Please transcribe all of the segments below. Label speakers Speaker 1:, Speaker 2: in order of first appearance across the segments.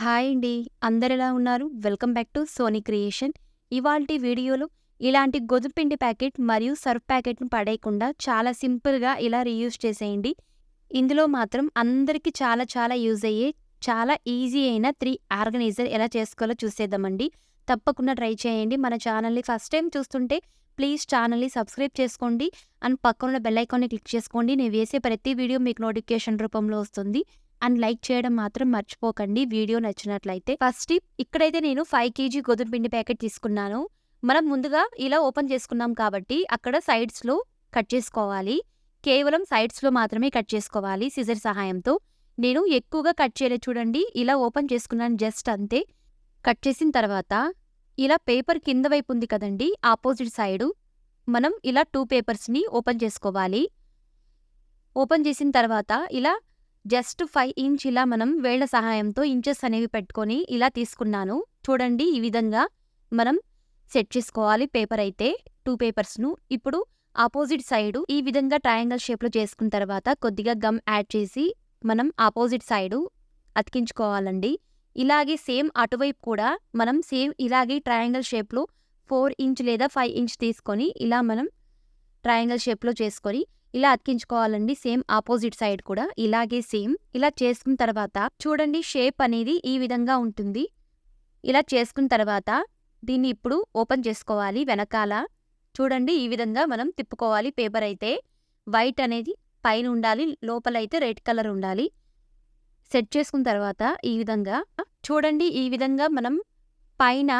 Speaker 1: Hi అండి. అందరెలా ఉన్నారు? Welcome back to Sony creation. ఇవాల్టి వీడియోలో ఇలాంటి గొదుపిండి ప్యాకెట్ మరియు సర్ఫ్ ప్యాకెట్ను పడేయకుండా చాలా సింపుల్గా ఇలా రీయూజ్ చేసేయండి. ఇందులో మాత్రం అందరికీ చాలా చాలా యూజ్ అయ్యే చాలా ఈజీ అయిన త్రీ ఆర్గనైజర్ ఎలా చేసుకోవాలో చూసేద్దామండి. తప్పకుండా ట్రై చేయండి. మన ఛానల్ని ఫస్ట్ టైం చూస్తుంటే ప్లీజ్ ఛానల్ని సబ్స్క్రైబ్ చేసుకోండి. అండ్ పక్కన బెల్ ఐకాన్ని క్లిక్ చేసుకోండి. నేను వేసే ప్రతి వీడియో మీకు నోటిఫికేషన్ రూపంలో వస్తుంది. అండ్ లైక్ చేయడం మాత్రం మర్చిపోకండి. వీడియో నచ్చినట్లయితే ఫస్ట్ టిప్ ఇక్కడైతే నేను ఫైవ్ కేజీ గోధుమ పిండి ప్యాకెట్ తీసుకున్నాను. మనం ముందుగా ఇలా ఓపెన్ చేసుకున్నాం కాబట్టి అక్కడ సైడ్స్లో కట్ చేసుకోవాలి. కేవలం సైడ్స్లో మాత్రమే కట్ చేసుకోవాలి సిజర్ సహాయంతో. నేను ఎక్కువగా కట్ చేయలేదు చూడండి. ఇలా ఓపెన్ చేసుకున్నాను జస్ట్ అంతే. కట్ చేసిన తర్వాత ఇలా పేపర్ కింద వైపు ఉంది కదండి ఆపోజిట్ సైడు మనం ఇలా టూ పేపర్స్ని ఓపెన్ చేసుకోవాలి. ఓపెన్ చేసిన తర్వాత ఇలా జస్ట్ ఫైవ్ ఇంచ్ ఇలా మనం వేళ్ళ సహాయంతో ఇంచెస్ అనేవి పెట్టుకొని ఇలా తీసుకున్నాను. చూడండి ఈ విధంగా మనం సెట్ చేసుకోవాలి పేపర్ అయితే టూ పేపర్స్ను. ఇప్పుడు ఆపోజిట్ సైడు ఈ విధంగా ట్రయాంగిల్ షేప్లో చేసుకున్న తర్వాత కొద్దిగా గమ్ యాడ్ చేసి మనం ఆపోజిట్ సైడు అతికించుకోవాలండి. ఇలాగే సేమ్ అటువైపు కూడా మనం సేమ్ ఇలాగే ట్రయాంగిల్ షేప్లో ఫోర్ ఇంచ్ లేదా ఫైవ్ ఇంచ్ తీసుకొని ఇలా మనం ట్రయాంగిల్ షేప్లో చేసుకొని ఇలా అతికించుకోవాలండి. సేమ్ ఆపోజిట్ సైడ్ కూడా ఇలాగే సేమ్. ఇలా చేసుకున్న తర్వాత చూడండి షేప్ అనేది ఈ విధంగా ఉంటుంది. ఇలా చేసుకున్న తర్వాత దీన్ని ఇప్పుడు ఓపెన్ చేసుకోవాలి వెనకాల. చూడండి ఈ విధంగా మనం తిప్పుకోవాలి పేపర్ అయితే. వైట్ అనేది పైన ఉండాలి లోపలైతే రెడ్ కలర్ ఉండాలి. సెట్ చేసుకున్న తర్వాత ఈ విధంగా చూడండి ఈ విధంగా మనం పైన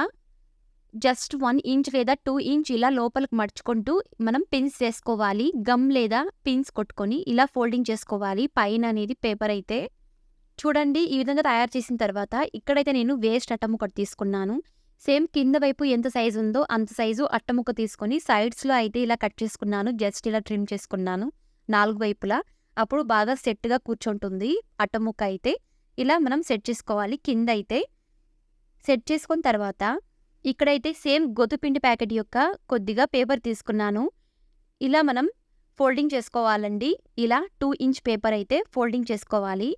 Speaker 1: జస్ట్ వన్ ఇంచ్ లేదా టూ ఇంచ్ ఇలా లోపలికి మడుచుకుంటూ మనం పిన్స్ చేసుకోవాలి. గమ్ లేదా పిన్స్ కొట్టుకొని ఇలా ఫోల్డింగ్ చేసుకోవాలి. పైన అనేది పేపర్ అయితే. చూడండి ఈ విధంగా తయారు చేసిన తర్వాత ఇక్కడైతే నేను వేస్ట్ అట్టముక్క తీసుకున్నాను. సేమ్ కింద వైపు ఎంత సైజు ఉందో అంత సైజు అట్టముక్క తీసుకొని సైడ్స్లో అయితే ఇలా కట్ చేసుకున్నాను. జస్ట్ ఇలా ట్రిమ్ చేసుకున్నాను. నాలుగు వైపులా. అప్పుడు బాగా సెట్గా కూర్చుంటుంది అట్టముక్క అయితే. ఇలా మనం సెట్ చేసుకోవాలి. కింద అయితే. సెట్ చేసుకున్న తర్వాత ఇక్కడైతే సేమ్ గొతుపిండి ప్యాకెట్ యొక్క కొద్దిగా పేపర్ తీసుకున్నాను. ఇలా మనం ఫోల్డింగ్ చేసుకోవాలండి. ఇలా టూ ఇంచ్ పేపర్ అయితే ఫోల్డింగ్ చేసుకోవాలి.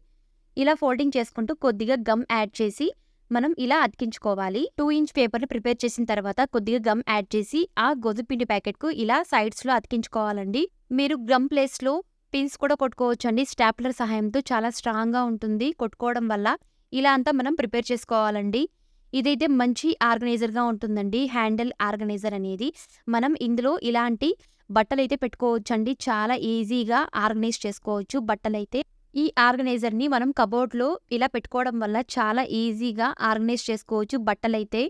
Speaker 1: ఇలా ఫోల్డింగ్ చేసుకుంటూ కొద్దిగా గమ్ యాడ్ చేసి మనం ఇలా అతికించుకోవాలి. టూ ఇంచ్ పేపర్ని ప్రిపేర్ చేసిన తర్వాత కొద్దిగా గమ్ యాడ్ చేసి ఆ గొదుపిండి ప్యాకెట్కు ఇలా సైడ్స్లో అతికించుకోవాలండి. మీరు గమ్ ప్లేస్లో పిన్స్ కూడా కొట్టుకోవచ్చండి. స్టాప్లర్ సహాయంతో చాలా స్ట్రాంగ్గా ఉంటుంది కొట్టుకోవడం వల్ల. ఇలా అంతా మనం ప్రిపేర్ చేసుకోవాలండి. ఇదైతే మంచి ఆర్గనైజర్గా ఉంటుందండి. హ్యాండిల్ ఆర్గనైజర్ అనేది. మనం ఇందులో ఇలాంటి బట్టలు అయితే పెట్టుకోవచ్చండి. చాలా ఈజీగా ఆర్గనైజ్ చేసుకోవచ్చు. బట్టలైతే ఈ ఆర్గనైజర్ని మనం కబోర్డ్లో ఇలా పెట్టుకోవడం వల్ల చాలా ఈజీగా ఆర్గనైజ్ చేసుకోవచ్చు. బట్టలైతే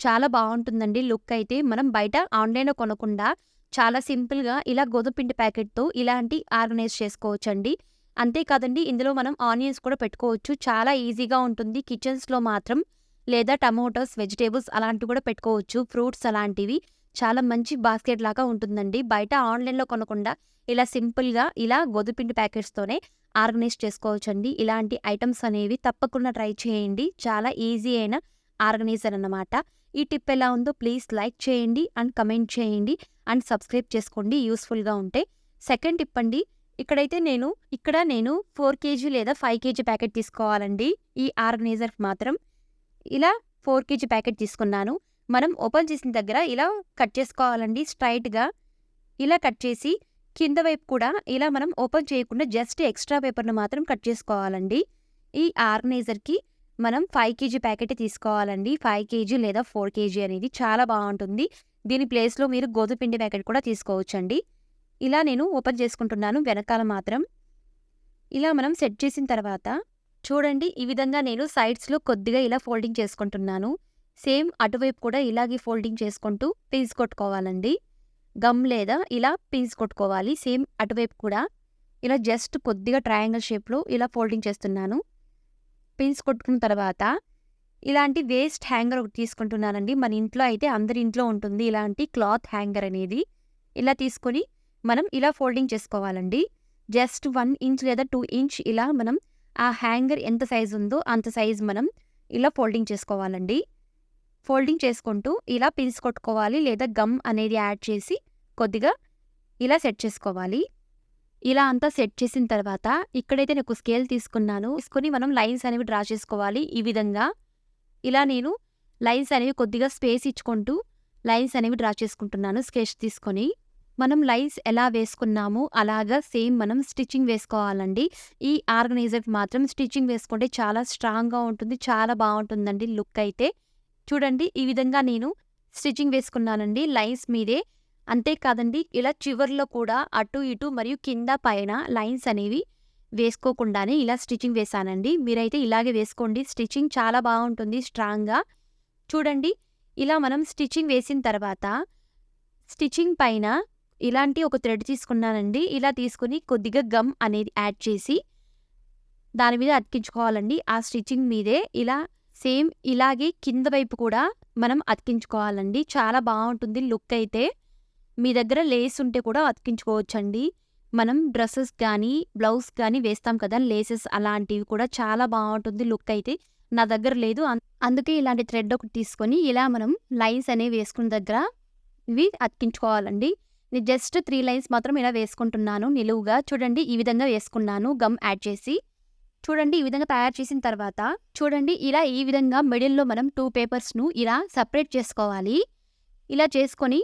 Speaker 1: చాలా బాగుంటుందండి. లుక్ అయితే మనం బయట ఆన్లైన్లో కొనకుండా చాలా సింపుల్గా ఇలా గోధుమపిండి ప్యాకెట్తో ఇలాంటి ఆర్గనైజ్ చేసుకోవచ్చండి. అంతేకాదండి ఇందులో మనం ఆనియన్స్ కూడా పెట్టుకోవచ్చు. చాలా ఈజీగా ఉంటుంది. కిచెన్స్లో మాత్రం లేదా టమోటోస్ వెజిటేబుల్స్ అలాంటివి కూడా పెట్టుకోవచ్చు. ఫ్రూట్స్ అలాంటివి. చాలా మంచి బాస్కెట్ లాగా ఉంటుందండి. బయట ఆన్లైన్లో కొనకుండా ఇలా సింపుల్గా ఇలా గోధుపిండి ప్యాకెట్స్తోనే ఆర్గనైజ్ చేసుకోవచ్చండి. ఇలాంటి ఐటమ్స్ అనేవి తప్పకుండా ట్రై చేయండి. చాలా ఈజీ అయిన ఆర్గనైజర్ అన్నమాట. ఈ టిప్ ఎలా ఉందో ప్లీజ్ లైక్ చేయండి అండ్ కమెంట్ చేయండి అండ్ సబ్స్క్రైబ్ చేసుకోండి. యూస్ఫుల్గా ఉంటే సెకండ్ టిప్ అండి. ఇక్కడైతే నేను ఇక్కడ నేను ఫోర్ కేజీ లేదా ఫైవ్ కేజీ ప్యాకెట్ తీసుకోవాలండి. ఈ ఆర్గనైజర్ మాత్రం. ఇలా ఫోర్ కేజీ ప్యాకెట్ తీసుకున్నాను. మనం ఓపెన్ చేసిన దగ్గర ఇలా కట్ చేసుకోవాలండి. స్ట్రైట్గా ఇలా కట్ చేసి కింద వైపు కూడా ఇలా మనం ఓపెన్ చేయకుండా జస్ట్ ఎక్స్ట్రా పేపర్ను మాత్రం కట్ చేసుకోవాలండి. ఈ ఆర్గనైజర్కి మనం ఫైవ్ కేజీ ప్యాకెట్ తీసుకోవాలండి. ఫైవ్ కేజీ లేదా ఫోర్ కేజీ అనేది చాలా బాగుంటుంది. దీని ప్లేస్లో మీరు గోధుపిండి ప్యాకెట్ కూడా తీసుకోవచ్చండి. ఇలా నేను ఓపెన్ చేసుకుంటున్నాను వెనకాల మాత్రం. ఇలా మనం సెట్ చేసిన తర్వాత చూడండి ఈ విధంగా నేను సైడ్స్లో కొద్దిగా ఇలా ఫోల్డింగ్ చేసుకుంటున్నాను. సేమ్ అటువైపు కూడా ఇలాగే ఫోల్డింగ్ చేసుకుంటూ పీస్ కొట్టుకోవాలండి. గమ్ లేదా ఇలా పీస్ కొట్టుకోవాలి సేమ్ అటువైపు కూడా. ఇలా జస్ట్ కొద్దిగా ట్రయాంగిల్ షేప్లో ఇలా ఫోల్డింగ్ చేస్తున్నాను. పిన్స్ కొట్టుకున్న తర్వాత ఇలాంటి వేస్ట్ హ్యాంగర్ ఒకటి తీసుకుంటున్నానండి. మన ఇంట్లో అయితే అందరి ఇంట్లో ఉంటుంది ఇలాంటి క్లాత్ హ్యాంగర్ అనేది. ఇలా తీసుకొని మనం ఇలా ఫోల్డింగ్ చేసుకోవాలండి. జస్ట్ వన్ ఇంచ్ లేదా టూ ఇంచ్ ఇలా మనం ఆ హ్యాంగర్ ఎంత సైజు ఉందో అంత సైజు మనం ఇలా ఫోల్డింగ్ చేసుకోవాలండి. ఫోల్డింగ్ చేసుకుంటూ ఇలా పిన్స్ కొట్టుకోవాలి లేదా గమ్ అనేది యాడ్ చేసి కొద్దిగా ఇలా సెట్ చేసుకోవాలి. ఇలా అంతా సెట్ చేసిన తర్వాత ఇక్కడైతే నాకు స్కేల్ తీసుకున్నాను. తీసుకొని మనం లైన్స్ అనేవి డ్రా చేసుకోవాలి ఈ విధంగా. ఇలా నేను లైన్స్ అనేవి కొద్దిగా స్పేస్ ఇచ్చుకుంటూ లైన్స్ అనేవి డ్రా చేసుకుంటున్నాను స్కెచ్ తీసుకొని. మనం లైన్స్ ఎలా వేసుకున్నామో అలాగా సేమ్ మనం స్టిచ్చింగ్ వేసుకోవాలండి. ఈ ఆర్గనైజర్ మాత్రం స్టిచ్చింగ్ వేసుకుంటే చాలా స్ట్రాంగ్గా ఉంటుంది చాలా బాగుంటుందండి లుక్ అయితే. చూడండి ఈ విధంగా నేను స్టిచ్చింగ్ వేసుకున్నానండి లైన్స్ మీదే. అంతేకాదండి ఇలా చివర్లో కూడా అటు ఇటు మరియు కింద పైన లైన్స్ అనేవి వేసుకోకుండానే ఇలా స్టిచ్చింగ్ వేసానండి మీరైతే ఇలాగే వేసుకోండి స్టిచ్చింగ్ చాలా బాగుంటుంది స్ట్రాంగ్గా. చూడండి ఇలా మనం స్టిచ్చింగ్ వేసిన తర్వాత స్టిచ్చింగ్ పైన ఇలాంటి ఒక థ్రెడ్ తీసుకున్నానండి. ఇలా తీసుకుని కొద్దిగా గమ్ అనేది యాడ్ చేసి దాని మీద అతికించుకోవాలండి. ఆ స్టిచ్చింగ్ మీదే ఇలా సేమ్ ఇలాగే కింద వైపు కూడా మనం అతికించుకోవాలండి. చాలా బాగుంటుంది లుక్ అయితే. మీ దగ్గర లేస్ ఉంటే కూడా అతికించుకోవచ్చండి. మనం డ్రెస్సెస్ కానీ బ్లౌజ్ కానీ వేస్తాం కదా లేసెస్ అలాంటివి కూడా చాలా బాగుంటుంది లుక్ అయితే. నా దగ్గర లేదు. అందుకే ఇలాంటి థ్రెడ్ ఒకటి తీసుకొని ఇలా మనం లైన్స్ అనేవి వేసుకున్న దగ్గర ఇవి అతికించుకోవాలండి. నేను జస్ట్ త్రీ లైన్స్ మాత్రం ఇలా వేసుకుంటున్నాను నిలువుగా. చూడండి ఈ విధంగా వేసుకున్నాను. గమ్ యాడ్ చేసి. చూడండి ఈ విధంగా తయారు చేసిన తర్వాత చూడండి ఇలా ఈ విధంగా మిడిల్లో మనం టూ పేపర్స్ను ఇలా సపరేట్ చేసుకోవాలి. ఇలా చేసుకొని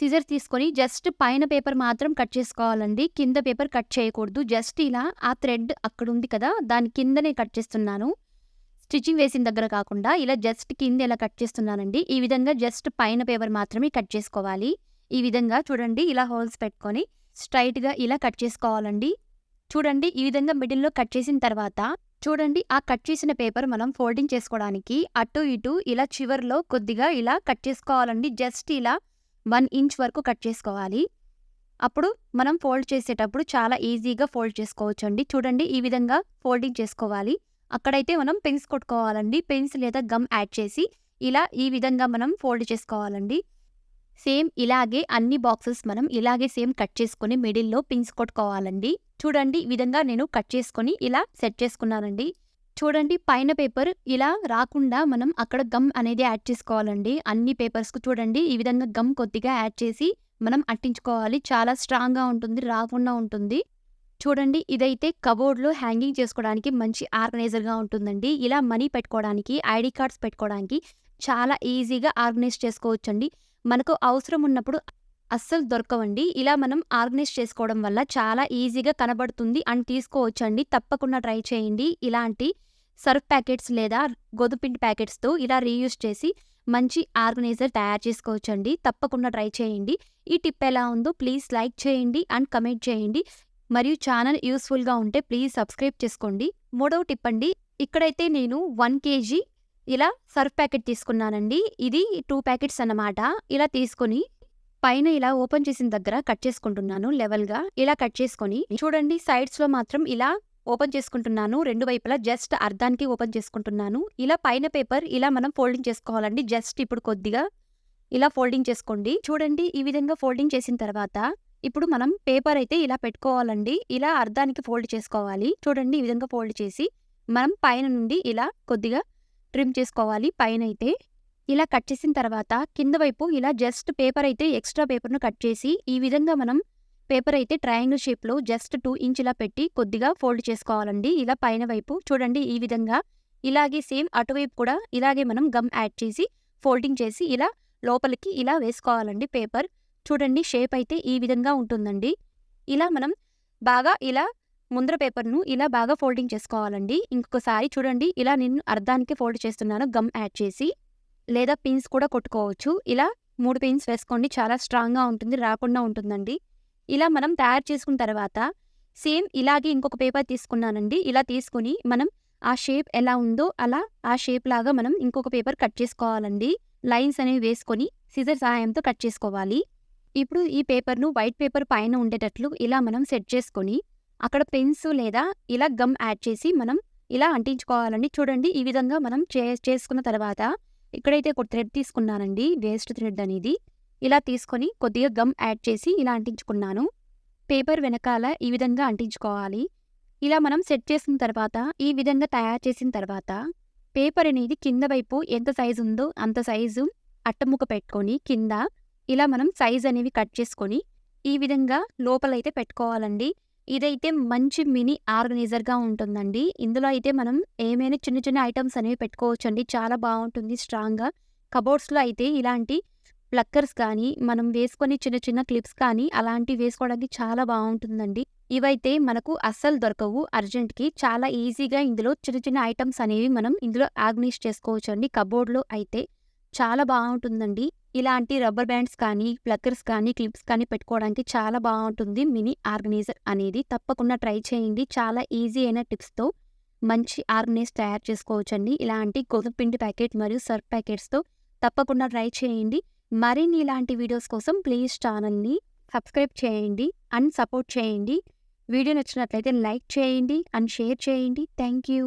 Speaker 1: సిజర్ తీసుకొని జస్ట్ పైన పేపర్ మాత్రం కట్ చేసుకోవాలండి. కింద పేపర్ కట్ చేయకూడదు. జస్ట్ ఇలా ఆ థ్రెడ్ అక్కడ ఉంది కదా దాని కిందనే కట్ చేస్తున్నాను. స్టిచ్చింగ్ వేసిన దగ్గర కాకుండా ఇలా జస్ట్ కింద ఇలా కట్ చేస్తున్నానండి ఈ విధంగా జస్ట్ పైన పేపర్ మాత్రమే కట్ చేసుకోవాలి. ఈ విధంగా చూడండి ఇలా హోల్స్ పెట్టుకొని స్ట్రైట్గా ఇలా కట్ చేసుకోవాలండి. చూడండి ఈ విధంగా మిడిల్లో కట్ చేసిన తర్వాత చూడండి ఆ కట్ చేసిన పేపర్ మనం ఫోల్డింగ్ చేసుకోవడానికి అటు ఇటు ఇలా చివర్లో కొద్దిగా ఇలా కట్ చేసుకోవాలండి. జస్ట్ ఇలా వన్ ఇంచ్ వరకు కట్ చేసుకోవాలి. అప్పుడు మనం ఫోల్డ్ చేసేటప్పుడు చాలా ఈజీగా ఫోల్డ్ చేసుకోవచ్చు అండి చూడండి ఈ విధంగా ఫోల్డింగ్ చేసుకోవాలి. అక్కడైతే మనం పెన్స్ కొట్టుకోవాలండి. పెన్స్ లేదా గమ్ యాడ్ చేసి ఇలా ఈ విధంగా మనం ఫోల్డ్ చేసుకోవాలండి. సేమ్ ఇలాగే అన్ని బాక్సెస్ మనం ఇలాగే సేమ్ కట్ చేసుకొని మిడిల్లో పిన్స్ కొట్టుకోవాలండి. చూడండి ఈ విధంగా నేను కట్ చేసుకొని ఇలా సెట్ చేసుకున్నానండి. చూడండి పైన పేపర్ ఇలా రాకుండా మనం అక్కడ గమ్ అనేది యాడ్ చేసుకోవాలండి. అన్ని పేపర్స్కు చూడండి ఈ విధంగా గమ్ కొద్దిగా యాడ్ చేసి మనం అట్టించుకోవాలి. చాలా స్ట్రాంగ్గా ఉంటుంది రాకుండా ఉంటుంది. చూడండి ఇదైతే కబోర్డ్లో హ్యాంగింగ్ చేసుకోవడానికి మంచి ఆర్గనైజర్గా ఉంటుందండి. ఇలా మనీ పెట్టుకోవడానికి ఐడి కార్డ్స్ పెట్టుకోవడానికి చాలా ఈజీగా ఆర్గనైజ్ చేసుకోవచ్చండి. మనకు అవసరం ఉన్నప్పుడు అస్సలు దొరకవండి. ఇలా మనం ఆర్గనైజ్ చేసుకోవడం వల్ల చాలా ఈజీగా కనబడుతుంది అండ్ తీసుకోవచ్చండి. తప్పకుండా ట్రై చేయండి. ఇలాంటి సర్ఫ్ ప్యాకెట్స్ లేదా గోధుపిండి ప్యాకెట్స్తో ఇలా రీయూజ్ చేసి మంచి ఆర్గనైజర్ తయారు చేసుకోవచ్చండి. తప్పకుండా ట్రై చేయండి. ఈ టిప్ ఎలా ఉందో ప్లీజ్ లైక్ చేయండి అండ్ కమెంట్ చేయండి. మరియు ఛానల్ యూస్ఫుల్గా ఉంటే ప్లీజ్ సబ్స్క్రైబ్ చేసుకోండి. మూడవ టిప్ అండి. ఇక్కడైతే నేను వన్ కేజీ ఇలా సర్ఫ్ ప్యాకెట్ తీసుకున్నానండి. ఇది టూ ప్యాకెట్స్ అన్నమాట. ఇలా తీసుకొని పైన ఇలా ఓపెన్ చేసిన దగ్గర కట్ చేసుకుంటున్నాను లెవెల్గా. ఇలా కట్ చేసుకొని చూడండి సైడ్స్లో మాత్రం ఇలా ఓపెన్ చేసుకుంటున్నాను. రెండు వైపులా జస్ట్ అర్ధానికి ఓపెన్ చేసుకుంటున్నాను. ఇలా పైన పేపర్ ఇలా మనం ఫోల్డింగ్ చేసుకోవాలండి. జస్ట్ ఇప్పుడు కొద్దిగా ఇలా ఫోల్డింగ్ చేసుకోండి. చూడండి ఈ విధంగా ఫోల్డింగ్ చేసిన తర్వాత ఇప్పుడు మనం పేపర్ అయితే ఇలా పెట్టుకోవాలండి. ఇలా అర్ధానికి ఫోల్డ్ చేసుకోవాలి. చూడండి ఈ విధంగా ఫోల్డ్ చేసి మనం పైన నుండి ఇలా కొద్దిగా ట్రిమ్ చేసుకోవాలి పైన అయితే ఇలా కట్ చేసిన తర్వాత కింద వైపు ఇలా జస్ట్ పేపర్ అయితే ఎక్స్ట్రా పేపర్ను కట్ చేసి ఈ విధంగా మనం పేపర్ అయితే ట్రయాంగిల్ షేప్లో జస్ట్ టూ ఇంచ్ ఇలా పెట్టి కొద్దిగా ఫోల్డ్ చేసుకోవాలండి. ఇలా పైన వైపు చూడండి ఈ విధంగా. ఇలాగే సేమ్ అటువైపు కూడా ఇలాగే మనం గమ్ యాడ్ చేసి ఫోల్డింగ్ చేసి ఇలా లోపలికి ఇలా వేసుకోవాలండి పేపర్. చూడండి షేప్ అయితే ఈ విధంగా ఉంటుందండి. ఇలా మనం బాగా ఇలా ముందర పేపర్ను ఇలా బాగా ఫోల్డింగ్ చేసుకోవాలండి. ఇంకొకసారి చూడండి ఇలా నేను అర్ధానికి ఫోల్డ్ చేస్తున్నాను. గమ్ యాడ్ చేసి లేదా పిన్స్ కూడా కొట్టుకోవచ్చు. ఇలా మూడు పిన్స్ వేసుకోండి. చాలా స్ట్రాంగ్గా ఉంటుంది రాకుండా ఉంటుందండి. ఇలా మనం తయారు చేసుకున్న తర్వాత సేమ్ ఇలాగే ఇంకొక పేపర్ తీసుకున్నానండి. ఇలా తీసుకుని మనం ఆ షేప్ ఎలా ఉందో అలా ఆ షేప్ లాగా మనం ఇంకొక పేపర్ కట్ చేసుకోవాలండి. లైన్స్ అనేవి వేసుకొని సిజర్ సహాయంతో కట్ చేసుకోవాలి. ఇప్పుడు ఈ పేపర్ను వైట్ పేపర్ పైన ఉండేటట్లు ఇలా మనం సెట్ చేసుకొని అక్కడ పెన్స్ లేదా ఇలా గమ్ యాడ్ చేసి మనం ఇలా అంటించుకోవాలండి. చూడండి ఈ విధంగా మనం చే చేసుకున్న తర్వాత ఇక్కడైతే ఒక థ్రెడ్ తీసుకున్నానండి వేస్ట్ థ్రెడ్ అనేది. ఇలా తీసుకొని కొద్దిగా గమ్ యాడ్ చేసి ఇలా అంటించుకున్నాను. పేపర్ వెనకాల ఈ విధంగా అంటించుకోవాలి. ఇలా మనం సెట్ చేసిన తర్వాత ఈ విధంగా తయారు చేసిన తర్వాత పేపర్ అనేది కింద వైపు ఎంత సైజు ఉందో అంత సైజు అట్టముక్క పెట్టుకొని కింద ఇలా మనం సైజ్ అనేవి కట్ చేసుకొని ఈ విధంగా లోపలైతే పెట్టుకోవాలండి. ఇదైతే మంచి మినీ ఆర్గనైజర్‌గా ఉంటుందండి. ఇందులో అయితే మనం ఏమైనా చిన్న చిన్న ఐటమ్స్ అనేవి పెట్టుకోవచ్చండి. చాలా బాగుంటుంది స్ట్రాంగ్‌గా. కబోర్డ్స్‌లో అయితే ఇలాంటి ప్లక్కర్స్ కానీ, మనం వేసుకొని చిన్న చిన్న క్లిప్స్ కానీ అలాంటివి వేసుకోవడానికి చాలా బాగుంటుందండి ఇవైతే మనకు అస్సలు దొరకవు అర్జెంట్‌కి. చాలా ఈజీగా ఇందులో చిన్న చిన్న ఐటమ్స్ అనేవి మనం ఇందులో ఆర్గనైజ్ చేసుకోవచ్చండి. కబోర్డ్‌లో అయితే చాలా బాగుంటుందండి ఇలాంటి రబ్బర్ బ్యాండ్స్ కానీ, ప్లక్కర్స్ కానీ, క్లిప్స్ కానీ పెట్టుకోవడానికి చాలా బాగుంటుంది మినీ ఆర్గనైజర్ అనేది. తప్పకుండా ట్రై చేయండి. చాలా ఈజీ అయిన టిప్స్‌తో మంచి ఆర్గనైజ్ తయారు చేసుకోవచ్చండి. ఇలాంటి గోధుమ పిండి ప్యాకెట్ మరియు సర్ఫ్ ప్యాకెట్స్‌తో తప్పకుండా ట్రై చేయండి. మరిన్ని ఇలాంటి వీడియోస్ కోసం ప్లీజ్ ఛానల్‌ని సబ్స్క్రైబ్ చేయండి అండ్ సపోర్ట్ చేయండి. వీడియో నచ్చినట్లయితే లైక్ చేయండి అండ్ షేర్ చేయండి. Thank you.